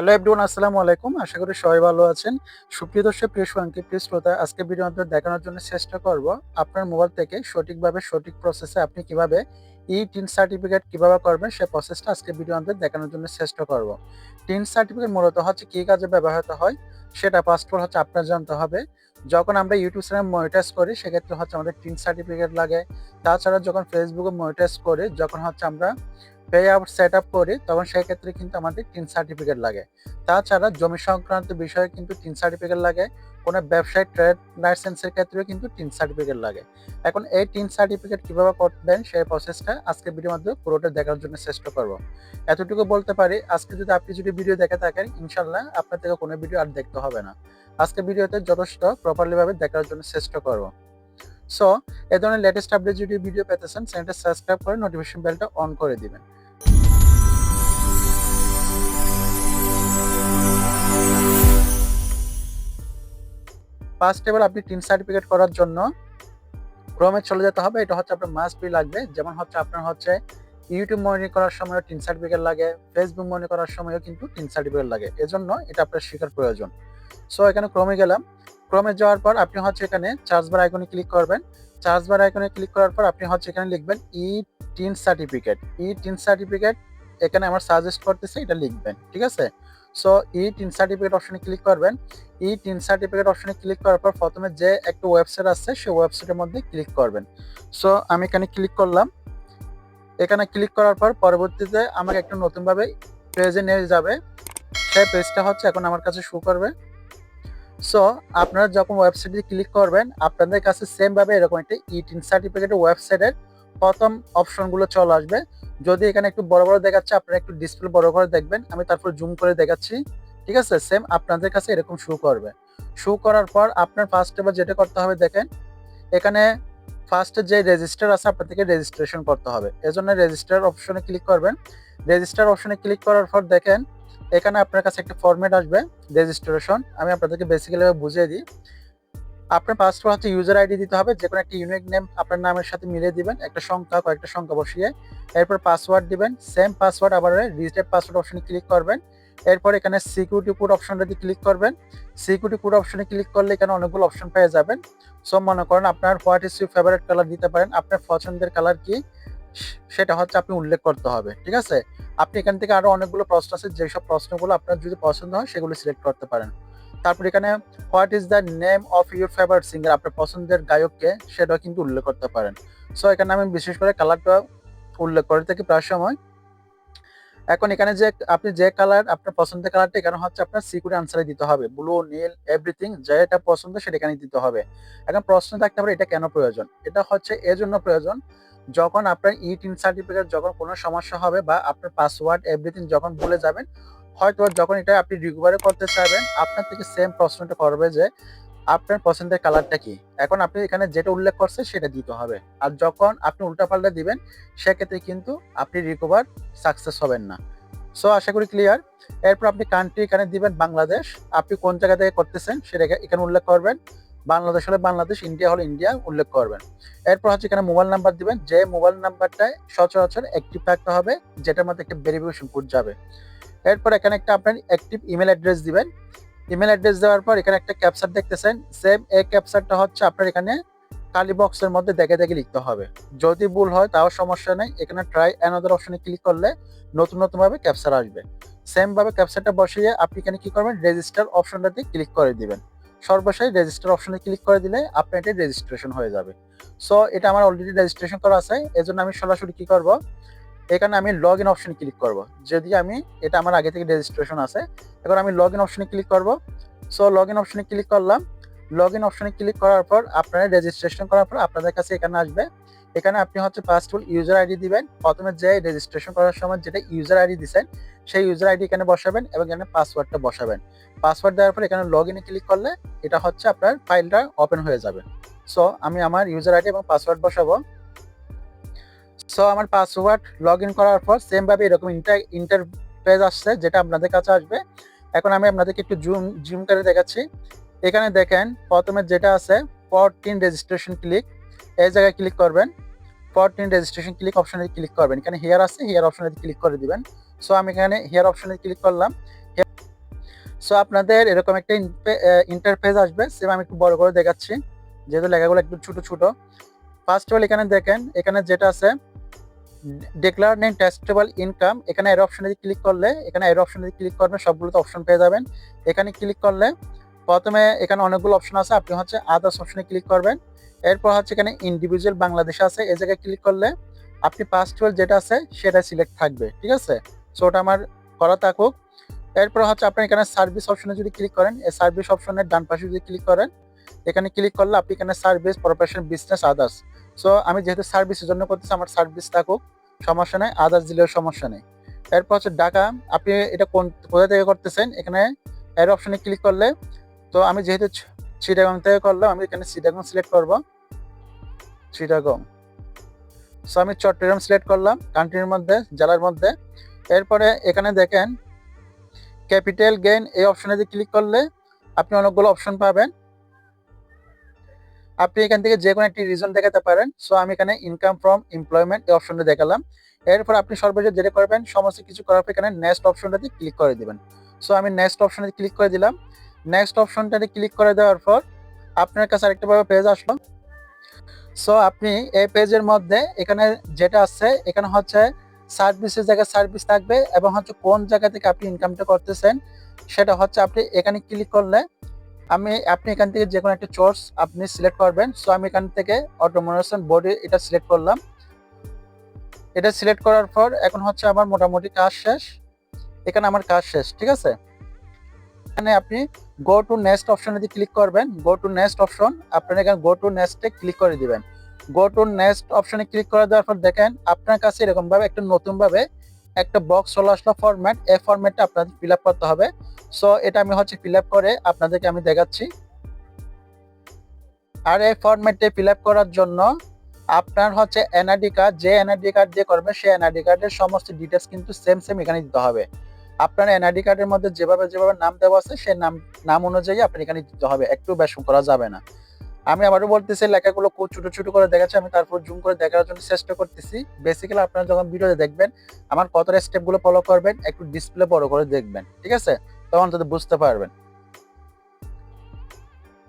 Hello everyone আসসালামু আলাইকুম। আশা করি সবাই ভালো আছেন। সুপ্রিয় দর্শক, প্রিয় সঙ্গী, প্রিয় শ্রোতা, আজকে ভিডিও আপনাদের দেখানোর জন্য চেষ্টা করব আপনার মোবাইল থেকে সঠিকভাবে, সঠিক প্রসেসে আপনি কীভাবে ই টিন সার্টিফিকেট কীভাবে করবেন, সেই প্রসেসটা আজকে ভিডিও আপনাদের দেখানোর জন্য চেষ্টা করব। টিন সার্টিফিকেট মূলত হচ্ছে কী কাজে ব্যবহৃত হয়? সেটা পাসপোর্ট হচ্ছে আপনার জানতে হবে। যখন আমরা ইউটিউব চ্যানেল মনিটাইজ করি, সেক্ষেত্রে হচ্ছে আমাদের টিন সার্টিফিকেট লাগে। তাছাড়া যখন ফেসবুকে মনিটাইজ করি, যখন হচ্ছে আমরা পে আউট সেট আপ করি, তখন সেই ক্ষেত্রে কিন্তু আমাদের টিন সার্টিফিকেট লাগে। তাছাড়া জমি সংক্রান্ত বিষয়ে কিন্তু টিন সার্টিফিকেট লাগে, কোনো ব্যবসায় ট্রেড লাইসেন্সের ক্ষেত্রেও কিন্তু টিন সার্টিফিকেট লাগে। এখন এই টিন সার্টিফিকেট কীভাবে করবেন, সেই প্রসেসটা আজকে ভিডিওর মধ্যে পুরোটা দেখার জন্য চেষ্টা করব। এতটুকু বলতে পারি, আজকে যদি আপনি যদি ভিডিও দেখে থাকেন ইনশাল্লাহ আপনার থেকে কোনো ভিডিও আর দেখতে হবে না। আজকে ভিডিওতে যথেষ্ট প্রপারলি ভাবে দেখার জন্য চেষ্টা করব। সো এ ধরনের লেটেস্ট আপডেট যদি ভিডিও পেতে চান চ্যানেলটা সাবস্ক্রাইব করে নোটিফিকেশন বেলটা অন করে দিবেন। ফার্স্ট এবার আপনি টিন সার্টিফিকেট করার জন্য ক্রমে চলে যেতে হবে। এটা হচ্ছে আপনার মাস্ট বি লাগবে। যেমন হচ্ছে আপনার হচ্ছে ইউটিউব মনিটর করার সময়ও টিন সার্টিফিকেট লাগে ফেসবুক মনিটর করার সময়ও কিন্তু টিন সার্টিফিকেট লাগে। এজন্য এটা আপনার শেখার প্রয়োজন। সো এখানে ক্রমে গেলাম। ক্রমে যাওয়ার পর আপনি হচ্ছে এখানে চার্জ বার আইকনে ক্লিক করবেন। চার্জ বার আইকনে ক্লিক করার পর আপনি হচ্ছে এখানে লিখবেন e TIN certificate e TIN certificate এখানে আমার সাজেস্ট করতেছে, এটা লিখবেন। ঠিক আছে? সো ই টিন সার্টিফিকেট অপশনে ক্লিক করবেন। ই টিন সার্টিফিকেট অপশনে ক্লিক করার পর প্রথমে যে একটা ওয়েবসাইট আছে, সেই ওয়েবসাইটের মধ্যে ক্লিক করবেন। সো আমি এখানে ক্লিক করলাম। এখানে ক্লিক করার পর পরবর্তীতে আমাকে একটা নতুনভাবে পেজে নিয়ে যাবে। সেই পেজটা হচ্ছে এখন আমার কাছে শো করবে। সো আপনারা যখন ওয়েবসাইটে ক্লিক করবেন, আপনাদের কাছে সেম ভাবে এরকম একটা ই টিন সার্টিফিকেটের ওয়েবসাইটের প্রথম অপশনগুলো চলে আসবে। যদি এখানে একটু বড় বড় দেখাচ্ছে, আপনারা একটু ডিসপ্লে বড় করে দেখবেন। আমি তারপর জুম করে দেখাচ্ছি। ঠিক আছে? সেম আপনাদের কাছে এরকম শো করবে। শো করার পর আপনার ফার্স্ট এবার যেটা করতে হবে, দেখেন, এখানে ফার্স্টে যে রেজিস্টার আছে, আপনাদেরকে রেজিস্ট্রেশন করতে হবে। এজন্য রেজিস্টার অপশনে ক্লিক করবেন। রেজিস্টার অপশনে ক্লিক করার পর দেখেন, এখানে আপনার কাছে একটা ফরম্যাট আসবে রেজিস্ট্রেশন আমি আপনাদেরকে বেসিক্যালি বুঝিয়ে দিই। আপনার পাসওয়ার্ড হচ্ছে ইউজার আইডি দিতে হবে যে কোনো একটা ইউনিক নেম আপনার নামের সাথে মিলিয়ে দিবেন, একটা সংখ্যা, কয়েকটা সংখ্যা বসিয়ে, এরপর পাসওয়ার্ড দিবেন সেম পাসওয়ার্ড আবার রিজিস্টার পাসওয়ার্ড অপশনে ক্লিক করবেন, এরপর এখানে সিকিউরিটি কোড অপশনটা দিয়ে ক্লিক করবেন সিকিউরিটি কোড অপশনে ক্লিক করলে এখানে অনেকগুলো অপশন পেয়ে যাবেন সো মনে করেন আপনার what is you favourite colour দিতে পারেন, আপনার পছন্দের কালার কি, সেটা হচ্ছে আপনি উল্লেখ করতে হবে, ঠিক আছে? আপনি এখান থেকে আরও অনেকগুলো প্রশ্ন আছে, যেসব প্রশ্নগুলো আপনার যদি পছন্দ হয়, সেগুলো সিলেক্ট করতে পারেন। তারপর এখানে what is the name of your favourite singer আপনার পছন্দের গায়ককে সেটাও কিন্তু উল্লেখ করতে পারেন। সো এখানে আমি বিশেষ করে কালারটা উল্লেখ করে থাকি প্রায় সময়। এখন এখানে যে, আপনি যে কালার আপনার পছন্দের কালারটা এখানে হচ্ছে আপনার সিকিউরিটি আনসারে দিতে হবে। ব্লু নীল এভরিথিং যেটা পছন্দ সেটা এখানে দিতে হবে। এখন প্রশ্ন থাকতে পারে, এটা কেন প্রয়োজন? এটা হচ্ছে এর জন্য প্রয়োজন, যখন আপনার ই টিন সার্টিফিকেট যখন কোনো সমস্যা হবে বা আপনার পাসওয়ার্ড এভরিথিং যখন ভুলে যাবেন হয়তো যখন এটা আপনি রিকভারি করতে চাইবেন, আপনার থেকে সেম প্রশ্নটা করবে যে, আপনার পছন্দের কালারটা কি? এখন আপনি এখানে যেটা উল্লেখ করছে সেটা দিতে হবে। আর যখন আপনি উল্টাপাল্টা দিবেন, সেক্ষেত্রে কিন্তু আপনি রিকভার সাকসেস হবেন না। সো আশা করি ক্লিয়ার এরপর আপনি কান্ট্রি এখানে দিবেন বাংলাদেশ। আপনি কোন জায়গা থেকে করতেছেন সেটা এখানে উল্লেখ করবেন। বাংলাদেশ হলে বাংলাদেশ ইন্ডিয়া হলে ইন্ডিয়া উল্লেখ করবেন। এরপর হচ্ছে এখানে মোবাইল নাম্বার দিবেন। যে মোবাইল নাম্বারটায় সচরাচর অ্যাক্টিভ থাকতে হবে, যেটার মধ্যে একটা ভেরিফিকেশন কোড যাবে। এরপর এখানে একটা আপনার অ্যাক্টিভ ইমেল অ্যাড্রেস দিবেন। ইমেল অ্যাড্রেস দেওয়ার পর এখানে একটা ক্যাপচার দেখতেছেন সেম এই ক্যাপচারটা হচ্ছে আপনার এখানে কালি বক্সের মধ্যে দেখে দেখে লিখতে হবে। যদি ভুল হয় তাও সমস্যা নেই, এখানে ট্রাই অ্যানাদার অপশনে ক্লিক করলে নতুন নতুন ভাবে ক্যাপচার আসবে। সেম ভাবে ক্যাপচারটা বসিয়ে আপনি এখানে কি করবেন রেজিস্টার অপশনটাতে ক্লিক করে দিবেন। সর্বশেষ রেজিস্টার অপশনে ক্লিক করে দিলে আপনার এটা রেজিস্ট্রেশন হয়ে যাবে। সো এটা আমার অলরেডি রেজিস্ট্রেশন করা আছে, এজন্য আমি সরাসরি কি করব এখানে আমি লগ ইন অপশনে ক্লিক করব। যদি আমি, এটা আমার আগে থেকে রেজিস্ট্রেশন আছে, এখন আমি লগ ইন অপশনে ক্লিক করব। সো লগ ইন অপশনে ক্লিক করলাম। লগ ইন অপশনে ক্লিক করার পর, আপনারা রেজিস্ট্রেশন করার পর আপনাদের কাছে এখানে আসবে। এখানে আপনি হচ্ছে পাসফুল ইউজার আইডি দিবেন। প্রথমে যে রেজিস্ট্রেশন করার সময় যেটা ইউজার আইডি দিচ্ছেন সেই ইউজার আইডি এখানে বসাবেন এবং এখানে পাসওয়ার্ডটা বসাবেন। পাসওয়ার্ড দেওয়ার পর এখানে লগ ইনে ক্লিক করলে, এটা হচ্ছে আপনার ফাইলটা ওপেন হয়ে যাবে। সো আমি আমার ইউজার আইডি এবং পাসওয়ার্ড বসাবো। সো আমার পাসওয়ার্ড লগ ইন করার পর সেম ভাবে এরকম ইন্টার ইন্টারপেজ আসছে, যেটা আপনাদের কাছে আসবে। এখন আমি আপনাদেরকে একটু জুম জুম করে দেখাচ্ছি। এখানে দেখেন, প্রথমে যেটা আছে ফরটিন রেজিস্ট্রেশন ক্লিক এই জায়গায় ক্লিক করবেন। ফরটিন রেজিস্ট্রেশন ক্লিক অপশনে ক্লিক করবেন। এখানে হেয়ার আছে হেয়ার অপশনে ক্লিক করে দিবেন। সো আমি এখানে হেয়ার অপশনে ক্লিক করলাম। সো আপনাদের এরকম একটা ইন্টারফেস আসবে। সেম আমি একটু বড় করে দেখাচ্ছি। যেহেতু লেখাগুলো একটু ছোট ছোট। ফার্স্ট অফ অল এখানে দেখেন, এখানে যেটা আছে ডিক্লার নেন টেস্টেবল ইনকাম এখানে এর অপশনে ক্লিক করলে, এখানে এর অপশনে ক্লিক করবেন সবগুলোতে অপশন পেয়ে যাবেন। এখানে ক্লিক করলে প্রথমে এখানে অনেকগুলো অপশন আছে, আপনি হচ্ছে আদার্স অপশনে ক্লিক করবেন। এরপর হচ্ছে এখানে ইন্ডিভিজুয়াল বাংলাদেশে আছে, এই জায়গায় ক্লিক করলে আপনি অফ অল যেটা আছে সেটা সিলেক্ট থাকবে, ঠিক আছে? সো ওটা আমার করা থাকুক। এরপর হচ্ছে আপনি এখানে সার্ভিস অপশনে যদি ক্লিক করেন, এই সার্ভিস অপশনের ডান পাশে যদি ক্লিক করেন, এখানে ক্লিক করলে আপনি এখানে service profession business others so আমি যেহেতু সার্ভিসের জন্য করতেছি, আমার সার্ভিস থাকুক, সমস্যা নেই আদার্স দিলেও সমস্যা নেই। এরপর হচ্ছে ডাকা আপনি এটা কোন, কোথা থেকে করতেছেন? এখানে এর অপশনে ক্লিক করলে, তো আমি যেহেতু চিটাগং থেকে করলাম, আমি এখানে চিটাগং সিলেক্ট করব। চিটাগং। সো আমি চট্টগ্রাম সিলেক্ট করলাম কান্ট্রির মধ্যে, জেলার মধ্যে। এরপরে এখানে দেখেন ক্যাপিটাল গেইন এই অপশনে যদি ক্লিক করলে, আপনি অনেকগুলো অপশন পাবেন। আপনি এখান থেকে যে কোনো একটি রিজন দেখাতে পারেন। সো আমি এখানে ইনকাম ফ্রম এমপ্লয়মেন্ট এই অপশনটা দেখালাম। এরপর আপনি সর্বশেষ যেটা করবেন, সমস্ত কিছু করার পর এখানে নেক্সট অপশনটাতে ক্লিক করে দিবেন। সো আমি নেক্সট অপশনে ক্লিক করে দিলাম। নেক্সট অপশনটাতে ক্লিক করে দেওয়ার পর আপনার কাছে আরেকটা ভাবে পেজ আসলো। সো আপনি এই পেজের মধ্যে এখানে যেটা আছে, এখানে হচ্ছে সার্ভিসের জায়গায় সার্ভিস থাকবে এবং হচ্ছে কোন জায়গা থেকে আপনি ইনকামটা করতেছেন, সেটা হচ্ছে আপনি এখানে ক্লিক করলে আমি, আপনি এখান থেকে যে কোনো একটা চোর্স আপনি সিলেক্ট করবেন। সো আমি এখান থেকে অটোমোনেশন বডি এটা সিলেক্ট করলাম। এটা সিলেক্ট করার পর এখন হচ্ছে আমার মোটামুটি কাজ শেষ। এখানে আমার কাজ শেষ, ঠিক আছে? এখানে আপনি গো টু নেক্সট অপশনে যদি ক্লিক করবেন। গো টু নেক্সট অপশন আপনার এখানে গো টু নেক্সটে ক্লিক করে দিবেন। গো টু নেক্সট অপশনে ক্লিক করে দেওয়ার পর দেখেন আপনার কাছে এরকমভাবে একটা নতুন ভাবে একটা বক্স চলে আসলো ফরম্যাট এই ফরম্যাটটা আপনাদের ফিল করতে হবে। সো এটা আমি হচ্ছে ফিল করে আপনাদেরকে আমি দেখাচ্ছি। আর এই ফরম্যাটে ফিল করার জন্য আপনার হচ্ছে এনআইডি কার্ড যে এনআইডি কার্ড দিয়ে করবে সেই এনআইডি কার্ডের সমস্ত ডিটেলস কিন্তু সেম সেম এখানে দিতে হবে। আপনার এনআইডি কার্ডের মধ্যে যেভাবে যেভাবে নাম দেওয়া আছে সেই নাম নাম অনুযায়ী আপনি এখানে দিতে হবে। একটু বেশ করা যাবে না। আমি আবারও বলতেছি, লেখাগুলো খুব ছোট ছোট করে দেখাচ্ছি, আমি তারপর জুম করে দেখার জন্য চেষ্টা করতেছি। বেসিক্যালি আপনারা যখন ভিডিওতে দেখবেন, আমার কতটা স্টেপগুলো ফলো করবেন, একটু ডিসপ্লে বড় করে দেখবেন, ঠিক আছে? তখন তাদের বুঝতে পারবেন।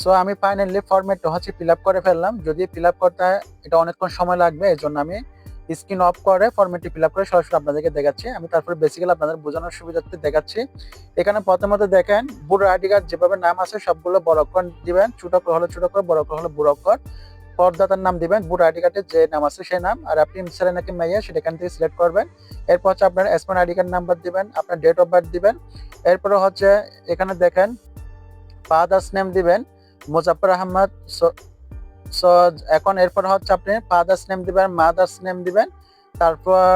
সো আমি ফাইনালি ফরম্যাটটা হচ্ছে ফিল করে ফেললাম। যদি ফিল করতে এটা অনেকক্ষণ সময় লাগবে এই জন্য আমি স্ক্রিন অফ করে ফরম্যাটটি ফিল আপ করে সরাসরি আপনাদেরকে দেখাচ্ছি। আমি তারপরে বেসিক্যালি আপনাদের বোঝানোর সুবিধার্থে দেখাচ্ছি। এখানে প্রথমত দেখেন, বুড়ো আইডি কার্ড যেভাবে নাম আছে, সবগুলো বড় অক্ষর দিবেন। ছোট অক্ষর হলে ছোট অক্ষর, বড় অক্ষর হলে বড় অক্ষর। পর্দাতার নাম দিবেন, বুড়ো আইডি কার্ডের যে নাম আছে সেই নাম। আর আপনি ছেলে নাকি মেয়ে সেটা এখান থেকে সিলেক্ট করবেন। এরপর হচ্ছে আপনার এসমান আইডি কার্ড নাম্বার দিবেন, আপনার ডেট অফ বার্থ দিবেন। এরপরে হচ্ছে এখানে দেখেন ফাদার্স নেম দিবেন মুজাফর আহমদ সো এখন এরপর হচ্ছে আপনি ফাদার্স নেম দিবেন মাদার্স নেম দিবেন, তারপর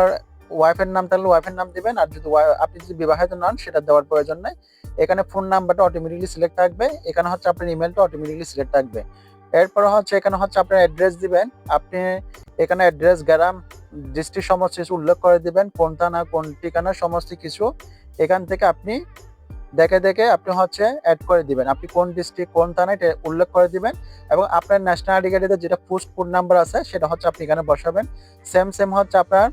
ওয়াইফের নাম তাহলে ওয়াইফের নাম দিবেন, আর যদি আপনি যদি বিবাহিত নন, সেটা দেওয়ার প্রয়োজন নেই। এখানে ফোন নাম্বারটা অটোমেটিকলি সিলেক্ট থাকবে, এখানে হচ্ছে আপনার ইমেলটা অটোমেটিকলি সিলেক্ট থাকবে। এরপর হচ্ছে এখানে হচ্ছে আপনার অ্যাড্রেস দিবেন, আপনি এখানে অ্যাড্রেস গ্রাম ডিস্ট্রিক্ট সমস্ত কিছু উল্লেখ করে দিবেন, কোন থানা, কোন ঠিকানা, সমস্ত কিছু। এখান থেকে আপনি দেখে দেখে আপনি হচ্ছে অ্যাড করে দিবেন। আপনি কোন ডিস্ট্রিক্ট কোন থানায় এটা উল্লেখ করে দিবেন এবং আপনার ন্যাশনাল আইডি কার্ডে যেটা পোস্ট কোড নাম্বার আছে, সেটা হচ্ছে আপনি এখানে বসাবেন। সেম সেম হচ্ছে আপনার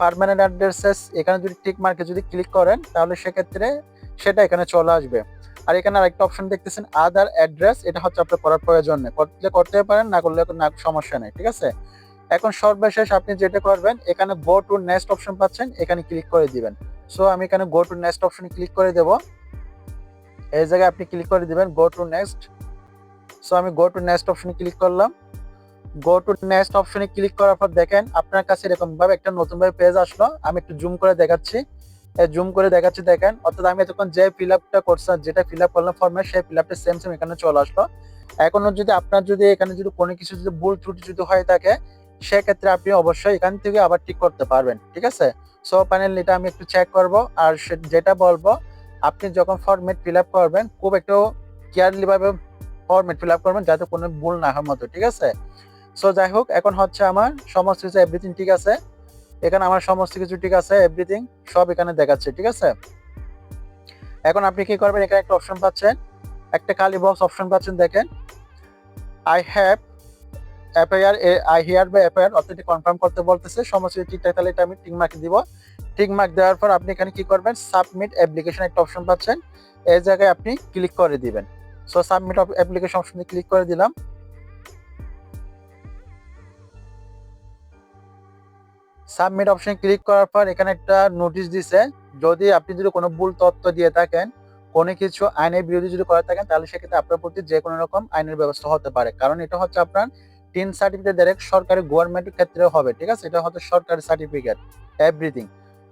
পারমানেন্ট অ্যাড্রেসেস এখানে যদি টিক মার্কে যদি ক্লিক করেন, তাহলে সেক্ষেত্রে সেটা এখানে চলে আসবে। আর এখানে আরেকটা অপশন দেখতেছেন আদার অ্যাড্রেস এটা হচ্ছে আপনার করার প্রয়োজন নেই। করলে করতে পারেন, না করলে না, সমস্যা নেই, ঠিক আছে? এখন সর্বশেষ আপনি যেটা করবেন, এখানে গো টু নেক্সট অপশন পাচ্ছেন, এখানে ক্লিক করে দিবেন। সো আমি এখানে গো টু নেক্সট অপশনে ক্লিক করে দেবো। এই জায়গায় আপনি ক্লিক করে দিবেন গো টু নেক্সট সো আমি গো টু নেক্সট অপশনে ক্লিক করলাম। গো টু নেক্সট অপশনে ক্লিক করার পর দেখেন, আপনার কাছে এরকম ভাবে একটা নতুন ভাবে পেজ আসলো। আমি একটু জুম করে দেখাচ্ছি। জুম করে দেখাচ্ছি, দেখেন, অর্থাৎ আমি এতক্ষণ যে ফিল আপটা করছিলাম যেটা ফিল আপ করলাম ফর্মে সেই ফিল আপটা সেম সেম এখানে চলে আসলো। এখনও যদি আপনার যদি এখানে যদি কোনো কিছু যদি ভুল ত্রুটি যদি হয়ে থাকে, সেক্ষেত্রে আপনি অবশ্যই এখান থেকে আবার ঠিক করতে পারবেন, ঠিক আছে? সো প্যানেল এটা আমি একটু চেক করব, আর যেটা বলব আপনি যখন ফর্মেট ফিল আপ করবেন, খুব একটু কেয়ারলি ভাবে ফর্মেট ফিল আপ করবেন যাতে কোনো ভুল না হয় মতো, ঠিক আছে? সো যাই হোক, এখন হচ্ছে আমার সমস্ত কিছু এভরিথিং ঠিক আছে? এখানে আমার সমস্ত কিছু ঠিক আছে এভরিথিং সব এখানে দেখাচ্ছে, ঠিক আছে? এখন আপনি কি করবেন, এখানে একটা অপশন পাচ্ছেন, একটা কালি বক্স অপশন পাচ্ছেন, দেখেন। I have appear I here বা অ্যাপেয়ার অর্থাৎ কনফার্ম করতে বলতেছে, সমস্ত কিছু ঠিকঠাক তাহলে এটা আমি টিক মার্ক দিব। টিক মার্ক দেওয়ার পর আপনি এখানে কি করবেন? সাবমিট অ্যাপ্লিকেশন একটা অপশন পাচ্ছেন। এই জায়গায় আপনি ক্লিক করে দিবেন। সো সাবমিট অ্যাপ্লিকেশন অপশনে ক্লিক করে দিলাম। সাবমিট অপশনে ক্লিক করার পর এখানে একটা নোটিশ দিছে, যদি আপনি যদি কোনো ভুল তথ্য দিয়ে থাকেন, কোনো কিছু আইনের বিরোধী যদি করে থাকেন, তাহলে সেক্ষেত্রে আপনার প্রতি যে কোনো রকম আইনের ব্যবস্থা হতে পারে। কারণ এটা হচ্ছে আপনার টিন সার্টিফিকেট ডাইরেক্ট সরকারি গভর্নমেন্টের ক্ষেত্রে হবে, ঠিক আছে? এটা হচ্ছে সরকারি সার্টিফিকেট এভরিথিং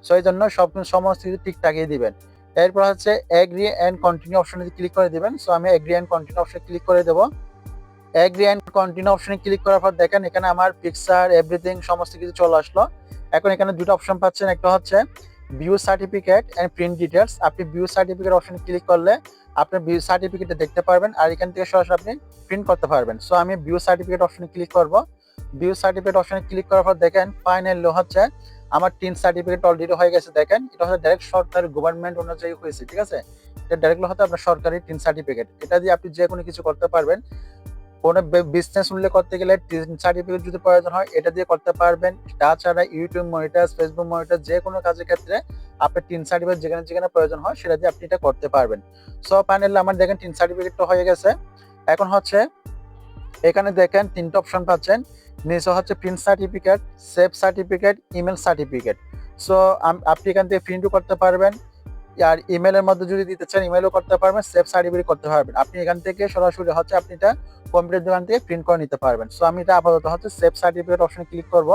সো এই জন্য সব সমস্ত কিছু ঠিক ঠিকঠাকই দিবেন। এরপর হচ্ছে এগ্রি অ্যান্ড কন্টিনিউ অপশনে ক্লিক করে দিবেন। সো আমি এগ্রি অ্যান্ড কন্টিনিউ অপশনে ক্লিক করে দেবো। এগ্রি অ্যান্ড কন্টিনিউ অপশনে ক্লিক করার পর দেখেন এখানে আমার পিকচার এভরিথিং সমস্ত কিছু চলে আসলো। এখন এখানে দুটো অপশন পাচ্ছেন। একটা হচ্ছে view certificate and print details আপনি ভিউ সার্টিফিকেট অপশনে ক্লিক করলে আপনার ভিউ সার্টিফিকেটটা দেখতে পারবেন আর এখান থেকে সরাসরি আপনি প্রিন্ট করতে পারবেন। সো আমি ভিউ সার্টিফিকেট অপশনে ক্লিক করব। ভিউ সার্টিফিকেট অপশনে ক্লিক করার পর দেখেন ফাইনাল হচ্ছে। আমার টিন সার্টিফিকেট অলরেডি হয়ে গেছে, দেখেন। এটা হচ্ছে ডাইরেক্ট সরকারি গভর্নমেন্ট অনুযায়ী হয়েছে, ঠিক আছে? এটা ডাইরেক্টলি হচ্ছে আপনার সরকারি টিন সার্টিফিকেট এটা দিয়ে আপনি যে কোনো কিছু করতে পারবেন। কোনো বিজনেস উল্লেখ করতে গেলে টিন সার্টিফিকেট যদি প্রয়োজন হয়, এটা দিয়ে করতে পারবেন। তাছাড়া ইউটিউব মনিটার ফেসবুক মনিটার যে কোনো কাজের ক্ষেত্রে আপনার টিন সার্টিফিকেট যেখানে যেখানে প্রয়োজন হয়, সেটা দিয়ে আপনি এটা করতে পারবেন। সো প্যানেলে আমার দেখেন টিন সার্টিফিকেটটা হয়ে গেছে। এখন হচ্ছে এখানে দেখেন তিনটা অপশন পাচ্ছেন। নিচে হচ্ছে print certificate save certificate email certificate so আপনি এখান থেকে প্রিন্টও করতে পারবেন। আর ইমেলের মধ্যে যদি দিতে চান ইমেলও করতে পারবেন সেভ সার্টিফিকেট করতে পারবেন। আপনি এখান থেকে সরাসরি হচ্ছে আপনি এটা কম্পিউটার দোকান থেকে প্রিন্ট করে নিতে পারবেন। সো আমি এটা আপাতত হচ্ছে সেভ সার্টিফিকেট অপশনে ক্লিক করব।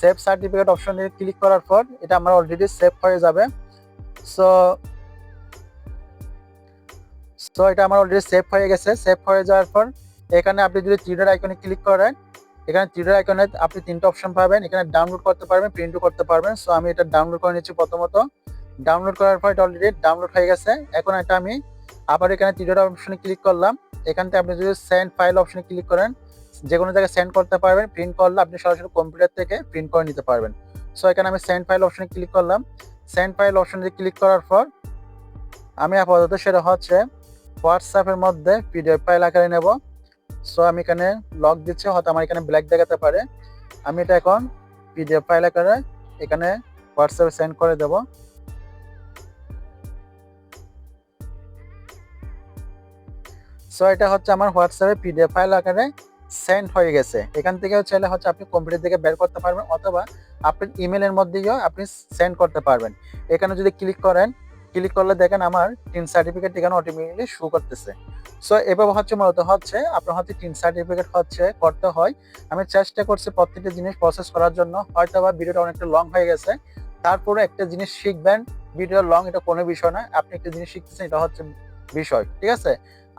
সেভ সার্টিফিকেট অপশনে ক্লিক করার পর এটা আমার অলরেডি সেভ হয়ে যাবে। সো সো এটা আমার অলরেডি সেভ হয়ে গেছে। সেভ হয়ে যাওয়ার পর এখানে আপনি যদি থ্রিডার আইকনে ক্লিক করেন, এখানে থ্রিডার আইকনে আপনি তিনটা অপশন পাবেন। এখানে ডাউনলোড করতে পারবেন প্রিন্টও করতে পারবেন। সো আমি এটা ডাউনলোড করে নিচ্ছি প্রথমত। ডাউনলোড করার পর এটা অলরেডি ডাউনলোড হয়ে গেছে। এখন এটা আমি আবার এখানে থ্রিডার অপশনে ক্লিক করলাম। এখান থেকে আপনি যদি সেন্ড ফাইল অপশনে ক্লিক করেন, যে কোনো জায়গায় সেন্ড করতে পারবেন। প্রিন্ট করলে আপনি সরাসরি কম্পিউটার থেকে প্রিন্ট করে নিতে পারবেন। সো এখানে আমি সেন্ড ফাইল অপশনে ক্লিক করলাম। সেন্ড ফাইল অপশনে ক্লিক করার পর আমি আপাতত সেটা হচ্ছে হোয়াটসঅ্যাপের মধ্যে পিডিএফ ফাইল আকারে নেব। সো আমি এখানে লক দিচ্ছি, হয়তো আমার এখানে ব্ল্যাক দেখাতে পারে। আমি এটা এখন পিডিএফ ফাইল আকারে এখানে হোয়াটসঅ্যাপে সেন্ড করে দেব। সো এটা হচ্ছে আমার হোয়াটসঅ্যাপে পিডিএফ ফাইল আকারে সেন্ড হয়ে গেছে। এখান থেকে চাইলে হচ্ছে আপনি কম্পিউটার থেকে বের করতে পারবেন, অথবা আপনার ইমেলের মধ্যে গিয়েও আপনি সেন্ড করতে পারবেন। এখানে যদি ক্লিক করেন ক্লিক করলে দেখেন আমার টিন সার্টিফিকেট এখানে অটোমেটিকলি শো করতেছে। সো এভাবে হচ্ছে মূলত হচ্ছে, আপনার হচ্ছে টিন সার্টিফিকেট হচ্ছে, করতে হয়। আমি চেষ্টা করছি প্রত্যেকটা জিনিস প্রসেস করার জন্য। হয়তো বা ভিডিওটা অনেকটা লং হয়ে গেছে। তারপরে একটা জিনিস শিখবেন। ভিডিও লং এটা কোনো বিষয় না আপনি একটা জিনিস শিখতেছেন, এটা হচ্ছে বিষয়। ঠিক আছে?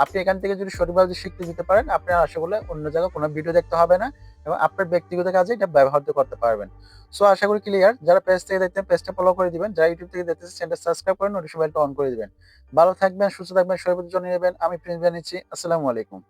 আপনি এখান থেকে যদি সঠিকভাবে শিখতে দিতে পারেন, আপনার আশা করলে অন্য জায়গায় কোনো ভিডিও দেখতে হবে না। এবং আপনার ব্যক্তিগত কাজে এটা ব্যবহার করতে পারবেন। সো আশা করি ক্লিয়ার যারা পেজ থেকে দেখতেন পেজটা ফলো করে দিবেন। যারা ইউটিউব থেকে দেখতেছেন চ্যানেলটা সাবস্ক্রাইব করে বেলটা অন করে দিবেন। ভালো থাকবেন, সুস্থ থাকবেন সর্বোচ্চ জন্য নেবেন আমি প্রিন্স জানিয়েছি আসসালামু আলাইকুম।